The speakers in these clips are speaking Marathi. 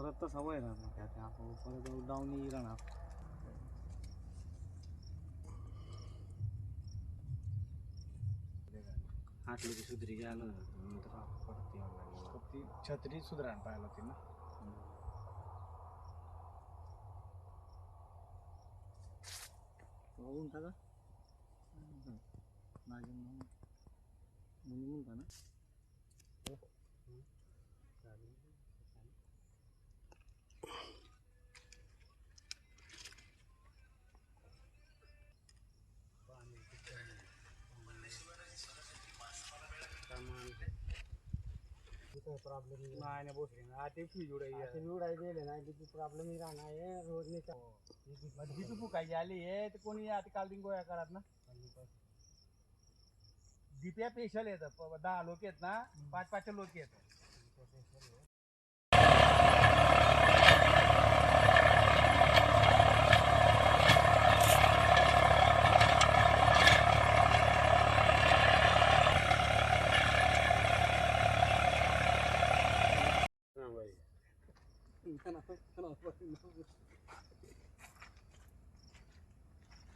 परत तसा वय राहणार काय ते आपण परत डाऊन राहणार. आटलं की सुधरी गेलं नंतर परत यावं लागेल. ती छत्री सुधारायला पाहिलं होती ना. बघून टाका. माझ्या मुली म्हणता ना. प्रॉब्लेम ते फ्यूज उडाई उडाई दिले ना किती प्रॉब्लेम राहणार आहे रोज नाही हिची फुकायची आली आहे ते कोणी आता काल दिन गोळ्या करत ना? दिप्या स्पेशल येतं प- दहा लोक आहेत ना पाच पाच लोक येतात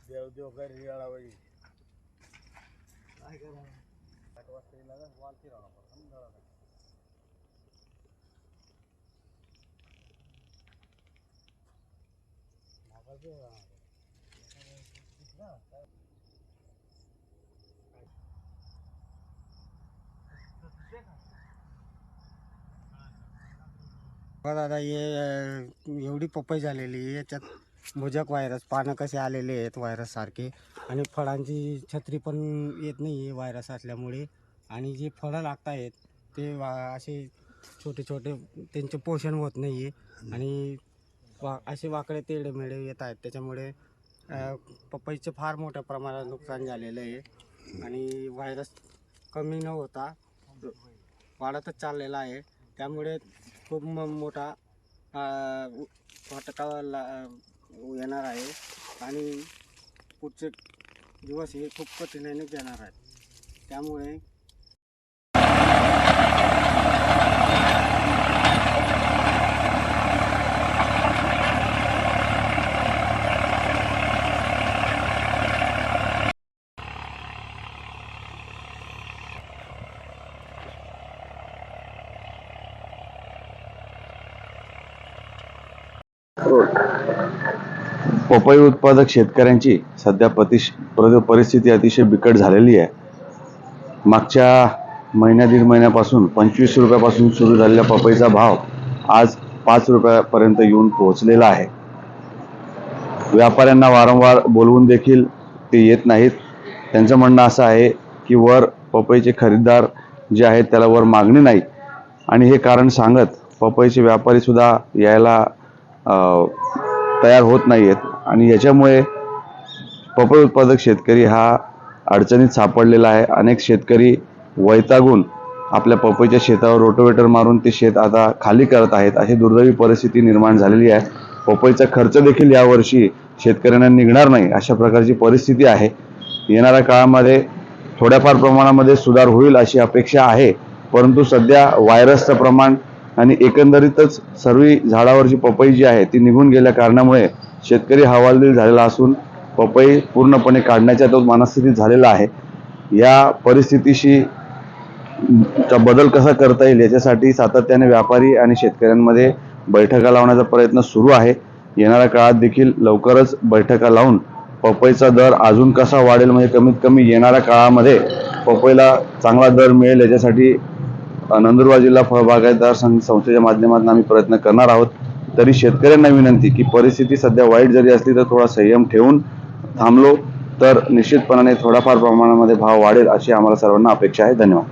देव देव घरी येळावळी काय करा आठ वाजता येईल ना वाल फिरवला पडतो ना दळाला. बघा दादा हे एवढी पपई झालेली आहे याच्यात मोजक व्हायरस पानं कसे आलेले आहेत व्हायरस सारखे. आणि फळांची छत्री पण येत नाही आहे व्हायरस असल्यामुळे. आणि जे फळं लागत आहेत ते वा असे छोटे छोटे त्यांचे पोषण होत नाही आहे. आणि वा असे वाकडे तेढे मेढे येत आहेत. त्याच्यामुळे पपईचं फार मोठ्या प्रमाणात नुकसान झालेलं आहे. आणि व्हायरस कमी न होता वाढतच चाललेला आहे. त्यामुळे खूप म- मोठा फटका ला- येणार आहे. आणि पुढचे दिवस हे खूप कठीणाने जाणार आहेत. त्यामुळे पपई उत्पादक शेतकऱ्यांची सध्या प्रतिश परिस्थिती अतिशय बिकट झालेली आहे. मागच्या महिन्या दीड महिन्यापासून पंचवीस रुपयापासून सुरू झालेल्या पपईचा भाव आज पाच रुपयापर्यंत येऊन पोहोचलेला आहे. व्यापाऱ्यांना वारंवार बोलवून देखील ते येत नाहीत. त्यांचं म्हणणं असं आहे की वर पपईचे खरेदीदार जे आहेत त्याला वर मागणी नाही. आणि हे कारण सांगत पपईचे व्यापारी सुद्धा यायला तयार होत नाही आहेत आणि याच्यामुळे पपई उत्पादक शेतकरी हा अडचणीत सापडलेला आहे. अनेक शेतकरी वैतागून आपल्या पपईच्या शेतावर रोटोवेटर मारून ते शेत आता खाली करत आहेत. अशी दुर्दैवी परिस्थिती निर्माण झालेली आहे. पपईचा खर्च देखील यावर्षी शेतकऱ्यांना निघणार नाही अशा प्रकारची परिस्थिती आहे. येणाऱ्या काळामध्ये थोड्याफार प्रमाणामध्ये सुधार होईल अशी अपेक्षा आहे. परंतु सध्या व्हायरसचं प्रमाण आणि एकंदरीतच सर्व झाडावरची पपई जी आहे ती निघून गेल्या कारणामुळे शेतकरी हवालदिल झालेला असून पपई पूर्णपणे काढण्याच्या तो मनस्थितीत झालेला आहे. या परिस्थितीशी बदल कसा करता येईल याच्यासाठी सातत्याने व्यापारी आणि शेतकऱ्यांमध्ये बैठका लावण्याचा प्रयत्न सुरू आहे. येणाऱ्या काळात देखील लवकरच बैठका लावून पपईचा दर अजून कसा वाढेल म्हणजे कमीत कमी येणाऱ्या काळामध्ये पपईला चांगला दर मिळेल याच्यासाठी नंदुरबार जिल्हा फळबागायतदार संघ संस्थेच्या माध्यमातून आम्ही प्रयत्न करणार आहोत. तरी शेतकऱ्यांना विनंती की परिस्थिती सध्या वाईट जरी असली तर थोडा संयम ठेवून थांबलो तर निश्चितपणाने थोडाफार प्रमाणामध्ये भाव वाढेल अशी आम्हाला सर्वांना अपेक्षा आहे. धन्यवाद.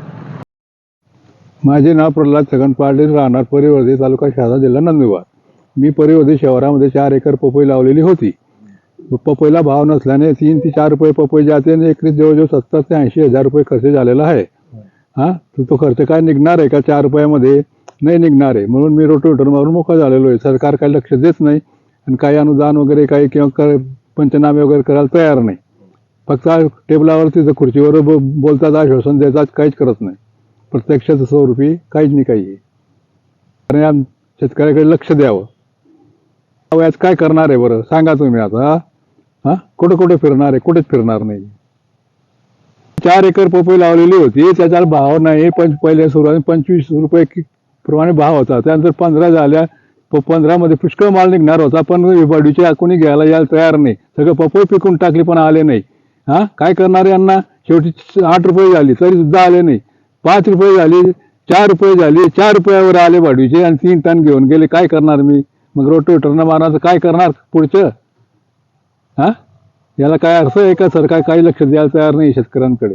माझे नाव प्रल्हाद छगन पाटील राहणार परिवर्ती तालुका शहादा जिल्हा नंदुरबार. मी परिवर्ती शहरामध्ये चार एकर पपई लावलेली होती. पपईला भाव नसल्याने तीन ते चार रुपये पपई जाते आणि एकरी जवळजवळ सत्तर ते ऐंशी हजार रुपये खर्च झालेला आहे. हां? तर तो खर्च काय निघणार आहे का चार रुपयामध्ये? नाही निघणार आहे. म्हणून मी रोटोवेटर मारून मोकळा झालेलो आहे. सरकार काही लक्ष देत नाही आणि काही अनुदान वगैरे काही किंवा कर पंचनामे वगैरे करायला तयार नाही. फक्त टेबलावरती तिथं खुर्चीवर ब- बोलतात आश्वासन देतात काहीच करत नाही. प्रत्यक्षाचं स्वरूपी काहीच नाही काही आहे. आम शेतकऱ्याकडे लक्ष द्यावं. यावेळेस काय करणार आहे बरं? सांगा तुम्ही आता. हा? कुठं कुठे फिरणार आहे? कुठेच फिरणार नाही. चार एकर पपई लावलेली होती. त्याचा भाव नाही. पण पहिल्या सुरुवात पंचवीस रुपये प्रमाणे भाव होता. त्यानंतर पंधरा झाल्या. प- पंधरामध्ये पुष्कळ माल निघणार होता. पण वाढीचे कोणी घ्यायला यायला तयार नाही. सगळं पपई पिकून टाकली पण आले नाही. हा? काय करणार यांना? शेवटी आठ रुपये झाली. तरी सुद्धा आले नाही. पाच रुपये झाली. चार रुपये झाली. चार रुपयावर आले वाढीचे आणि तीन टन घेऊन गेले. काय करणार मी? मग रोटोवेटरनं मारणार काय करणार पुढचं? हा? याला काय अर्थ आहे का सरकार काही लक्ष द्यायला तयार नाही शेतकऱ्यांकडे.